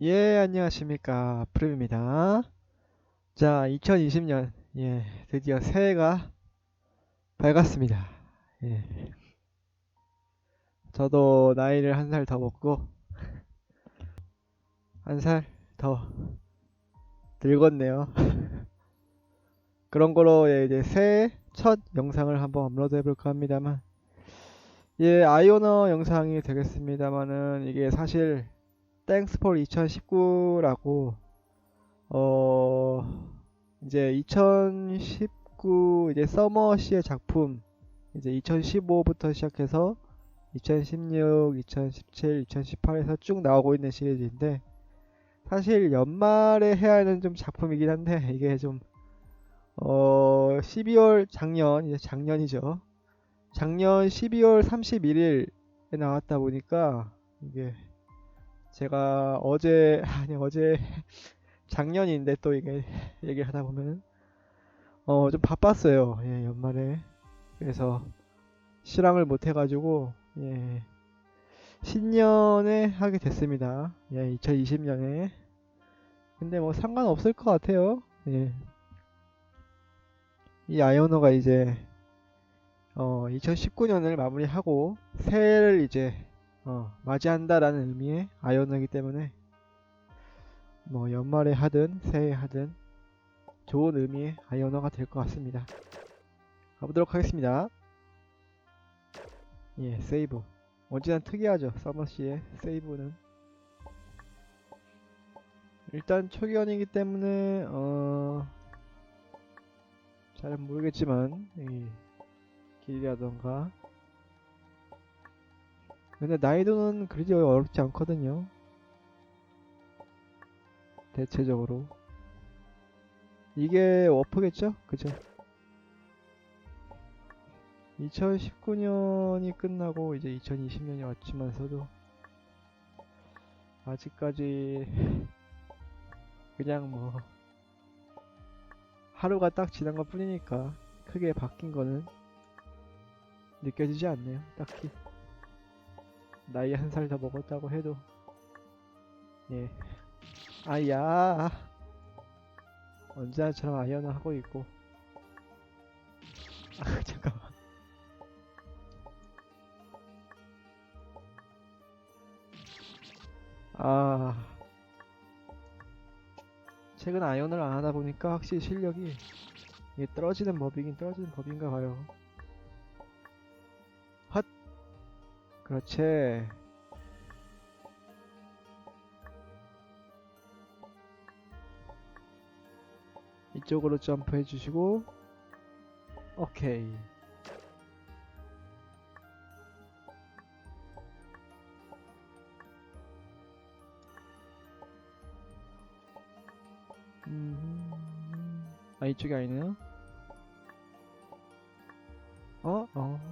예, 안녕하십니까. 프림입니다. 자, 2020년, 예, 드디어 새해가 밝았습니다. 예. 저도 나이를 한 살 더 먹고, 한 살 더 늙었네요. 그런 거로, 예, 이제 새해 첫 영상을 한번 업로드 해볼까 합니다만, 예, 아이오너 영상이 되겠습니다만은, 이게 사실, 땡스폴 2019라고 어 이제 2019 이제 서머시의 작품 이제 2015부터 시작해서 2016, 2017, 2018에서 쭉 나오고 있는 시리즈인데 사실 연말에 해야 하는 좀 작품이긴 한데 이게 좀 어 12월 작년 이제 작년이죠. 작년 12월 31일에 나왔다 보니까 이게 제가 어제 아니 어제 작년인데 또 이게 얘기를 하다 보면 어 좀 바빴어요. 예, 연말에 그래서 실황을 못 해가지고 예 신년에 하게 됐습니다. 예 2020년에 근데 뭐 상관없을 것 같아요. 예. 이 아이오너가 이제 어 2019년을 마무리하고 새해를 이제 어, 맞이한다라는 의미의 아이오너이기 때문에 뭐 연말에 하든 새해에 하든 좋은 의미의 아이오너가 될 것 같습니다. 가보도록 하겠습니다. 예, 세이브. 언제나 특이하죠. 서머시의 세이브는. 일단 초기화이기 때문에 어... 잘은 모르겠지만 이 길이라던가 근데 난이도는 그리 어렵지 않거든요. 대체적으로. 이게 워프겠죠? 그죠? 2019년이 끝나고 이제 2020년이 왔지만서도 아직까지 그냥 뭐 하루가 딱 지난 것 뿐이니까 크게 바뀐 거는 느껴지지 않네요. 딱히. 나이 한 살 더 먹었다고 해도. 예. 아야. 언제나처럼 아이언을 하고 있고. 아 잠깐만. 아. 최근 아이언을 안 하다 보니까 확실히 실력이 이게 떨어지는 법이긴 떨어지는 법인가 봐요 그렇지. 이쪽으로 점프해 주시고 오케이 음... 아 이쪽이 아니네요 어? 어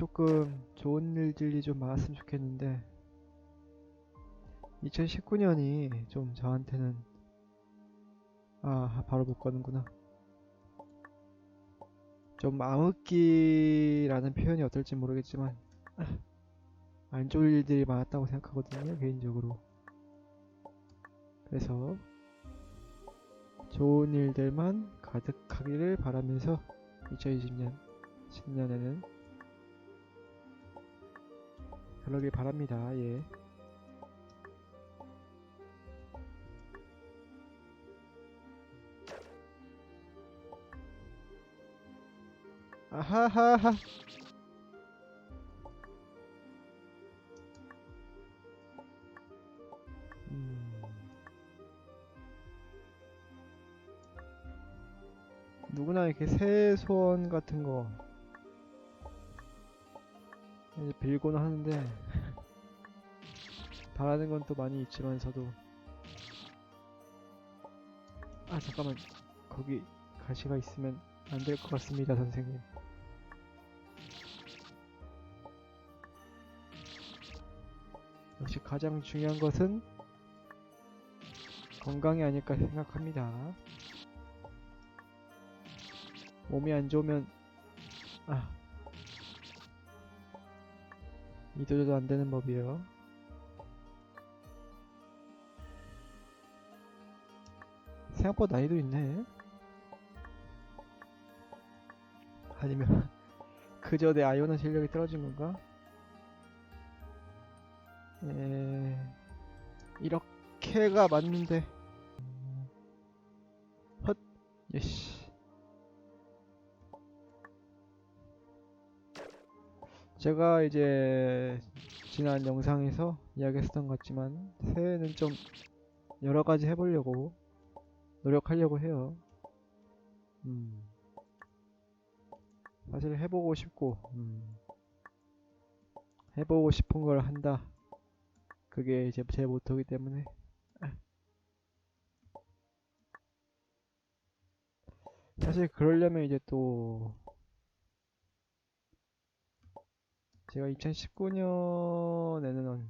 조금 좋은 일들이 좀 많았으면 좋겠는데 2019년이 좀 저한테는 아 바로 못 가는구나. 좀 암흑기라는 표현이 어떨지 모르겠지만 안 좋은 일들이 많았다고 생각하거든요 개인적으로. 그래서 좋은 일들만 가득하기를 바라면서 2020년 신년에는 그러길 바랍니다. 예. 아하하하. 음. 누구나 이렇게 새 소원 같은 거 이제 빌고는 하는데 바라는 건 또 많이 있지만서도 아 잠깐만 거기 가시가 있으면 안 될 것 같습니다 선생님 역시 가장 중요한 것은 건강이 아닐까 생각합니다 몸이 안 좋으면 아. 이도저도 안 되는 법이에요. 생각보다 난이도 있네. 아니면 그저 내 아이오는 실력이 떨어진 건가? 에... 이렇게가 맞는데 헛 예씨 제가 이제 지난 영상에서 이야기했었던 것 같지만 새해는 좀 여러 가지 해보려고 노력하려고 해요. 음. 사실 해보고 싶고, 음. 해보고 싶은 걸 한다. 그게 이제 제 모토이기 때문에. 사실 그러려면 이제 또 제가 2019년에는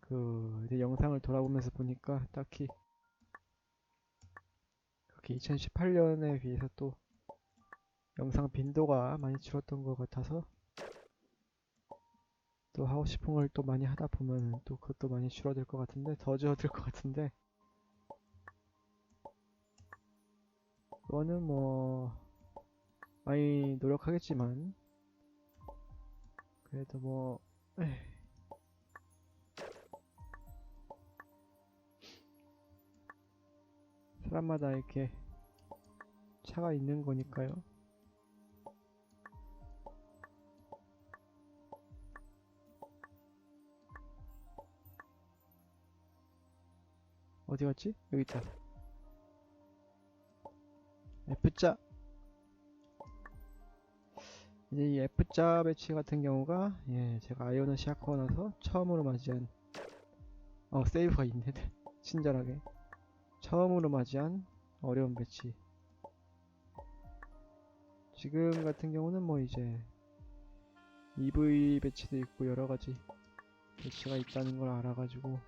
그 영상을 돌아보면서 보니까 딱히 그렇게 2018년에 비해서 또 영상 빈도가 많이 줄었던 것 같아서 또 하고 싶은 걸 또 많이 하다 보면 또 그것도 많이 줄어들 것 같은데 더 줄어들 것 같은데. 그거는 뭐 많이 노력하겠지만 그래도 뭐 에이. 사람마다 이렇게 차가 있는 거니까요. 어디 갔지? 여기 있다. F자. 이제 이 F자 배치 같은 경우가 예, 제가 아이오는 시작하고 나서 처음으로 맞이한 어 세이브가 있네 친절하게. 처음으로 맞이한 어려운 배치. 지금 같은 경우는 뭐 이제 EV 배치도 있고 여러가지 배치가 있다는 걸 알아가지고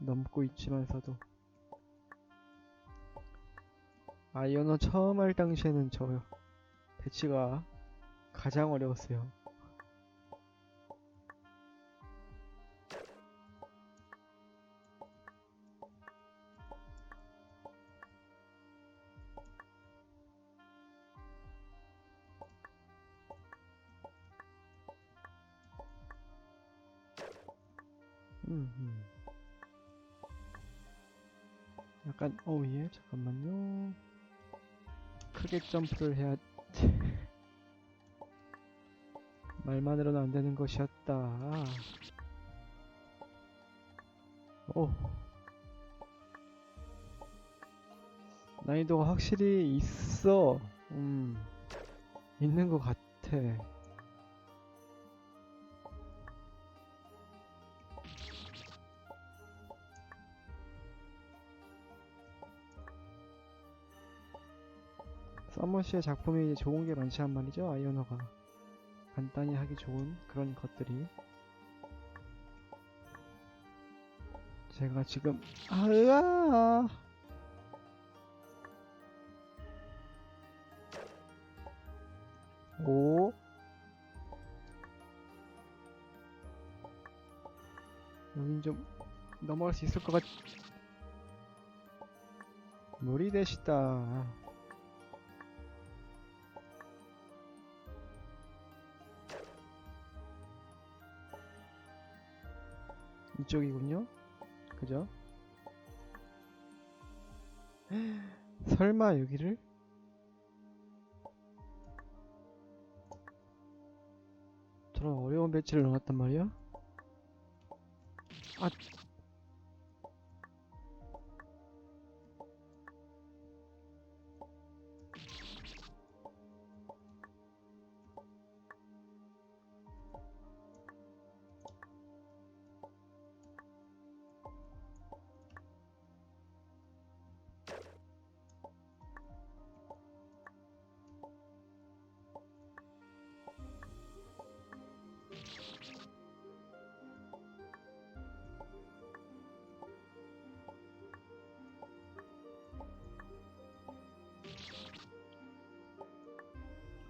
넘고 있지만서도 아이오너 처음 할 당시에는 저 배치가 가장 어려웠어요. 음, 음. 약간 어예 잠깐만요. 크게 점프를 해야 말만으로는 안 되는 것이었다. 오. 난이도가 확실히 있어. 음. 있는 것 같아. 서머시의 작품이 이제 좋은 게 많지란 말이죠. 아이오너가. 간단히 하기 좋은 그런 것들이 제가 지금 아으아 오. 여긴 좀 넘어갈 수 있을 것 같... 물이 되시다 이쪽이군요. 그죠? 설마 여기를? 저런 어려운 배치를 넣었단 말이야? 아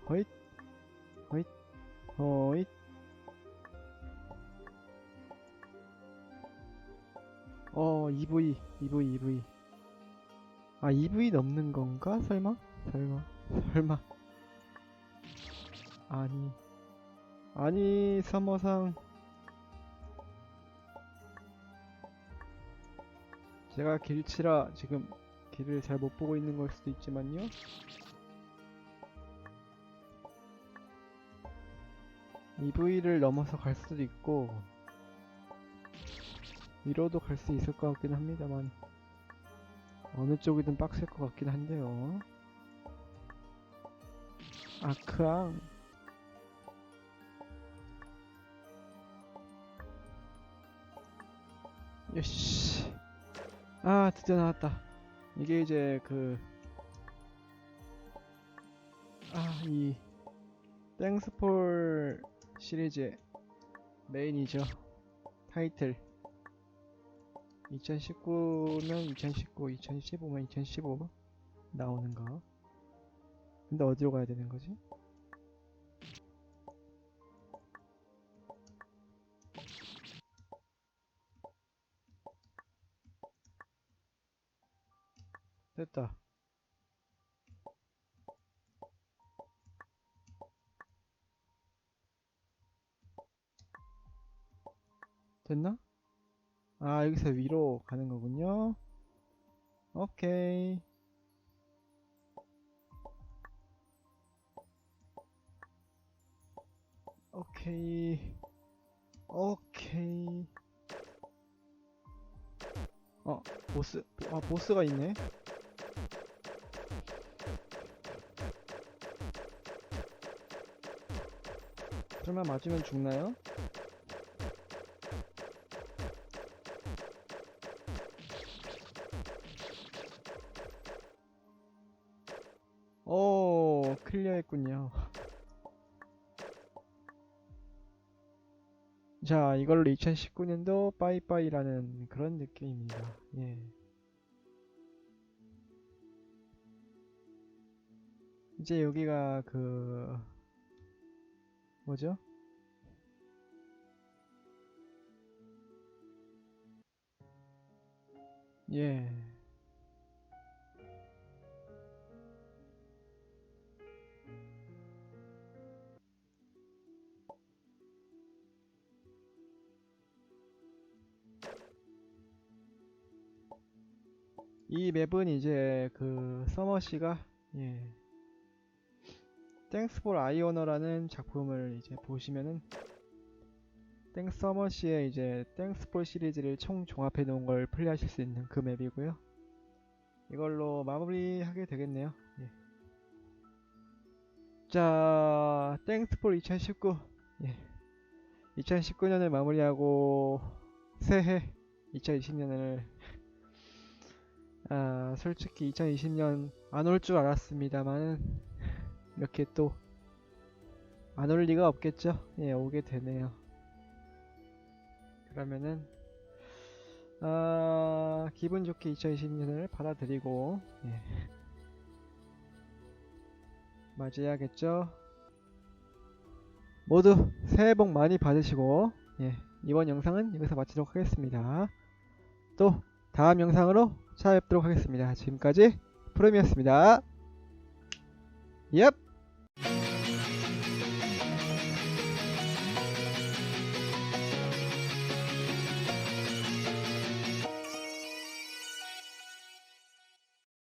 허잇 허잇 허잇. 어 EV EV EV 아 EV 넘는 건가? 설마? 설마 설마. 아니 아니 서머상. 제가 길치라. 지금 길을 잘 못 보고 있는 걸 수도 있지만요 EV를 넘어서 갈 수도 있고 위로도 갈 수 있을 것 같긴 합니다만 어느 쪽이든 빡셀 것 같긴 한데요. 아크앙 요시 아 드디어 나왔다. 이게 이제 그 아 이 땡스폴 시리즈의 메인이죠 타이틀 2019면 2019 2015면 2015 나오는 거 근데 어디로 가야 되는 거지? 됐다. 됐나? 아, 여기서 위로 가는 거군요. 오케이. 오케이. 오케이. 어, 보스, 아, 보스가 있네. 설마 맞으면 죽나요? 자, 이걸로 2019년도 빠이빠이라는 그런 느낌입니다. 예. 이제 여기가 그 뭐죠? 예. 이 맵은 이제 그 서머시가 예. 땡스 폴 아이오너라는 작품을 이제 보시면은 땡스 서머시의 이제 땡스 폴 시리즈를 총 종합해 놓은 걸 플레이하실 수 있는 그 맵이고요. 이걸로 마무리하게 되겠네요. 예. 자, 땡스 폴 2019. 예. 2019년을 마무리하고 새해 2020년을 아, 솔직히 2020년 안 올 줄 알았습니다만 이렇게 또 안 올 리가 없겠죠? 예, 오게 되네요. 그러면은 아, 기분 좋게 2020년을 받아들이고 예. 맞이해야겠죠? 모두 새해 복 많이 받으시고 예, 이번 영상은 여기서 마치도록 하겠습니다. 또 다음 영상으로 찾아뵙도록 하겠습니다. 지금까지 프롬이었습니다. 얍!